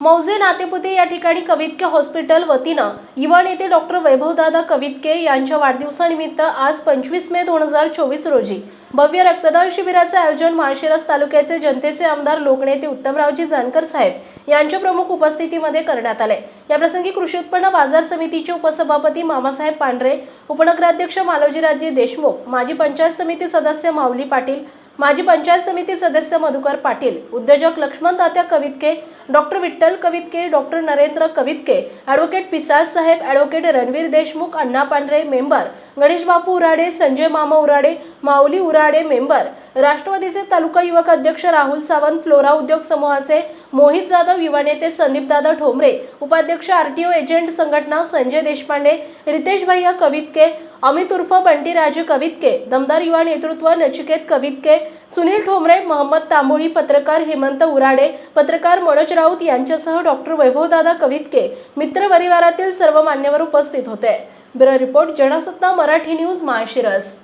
मौजे नातेपुते या ठिकाणी कवितके हॉस्पिटल वतीनं युवा नेते डॉक्टर वैभवदादा कवितके यांच्या वाढदिवसानिमित्त आज पंचवीस मे दोन हजार चोवीस रोजी भव्य रक्तदान शिबिराचे आयोजन माळशिरस तालुक्याचे जनतेचे आमदार लोकनेते उत्तमरावजी जानकर साहेब यांच्या प्रमुख उपस्थितीमध्ये करण्यात आले. याप्रसंगी कृषी उत्पन्न बाजार समितीचे उपसभापती मामासाहेब पांढरे उपनगराध्यक्ष मालोजीराजे देशमुख माजी पंचायत समिती सदस्य माऊली पाटील माजी पंचायत समिती सदस्य मधुकर पाटील उद्योजक Laxman Tatya Kavitke doctor Vitthal Kavitke doctor Narendra Kavitke advocate Pisaj Saheb advocate Ranveer Deshmukh Anna Pandhare member Ganesh Bapu Urade Sanjay Mama Urade Mauli Urade member राष्ट्रवादीचे तालुका युवक अध्यक्ष राहुल सावंत फ्लोरा उद्योग समूहाचे मोहित जाधव युवा नेते संदीपदादा ठोंबरे उपाध्यक्ष आरटीओ एजंट संघटना संजय देशपांडे रितेश भैया कवितके अमित उर्फ बंटीराजू कवितके दमदार युवा नेतृत्व नचिकेत कवितके सुनील ठोंबरे मोहम्मद तांबोळी पत्रकार हेमंत उराडे पत्रकार मनोज राऊत यांच्यासह डॉक्टर वैभवदादा कवितके मित्र परिवारातील सर्व मान्यवर उपस्थित होते. Bureau report Jansatta Marathi news Malshiras.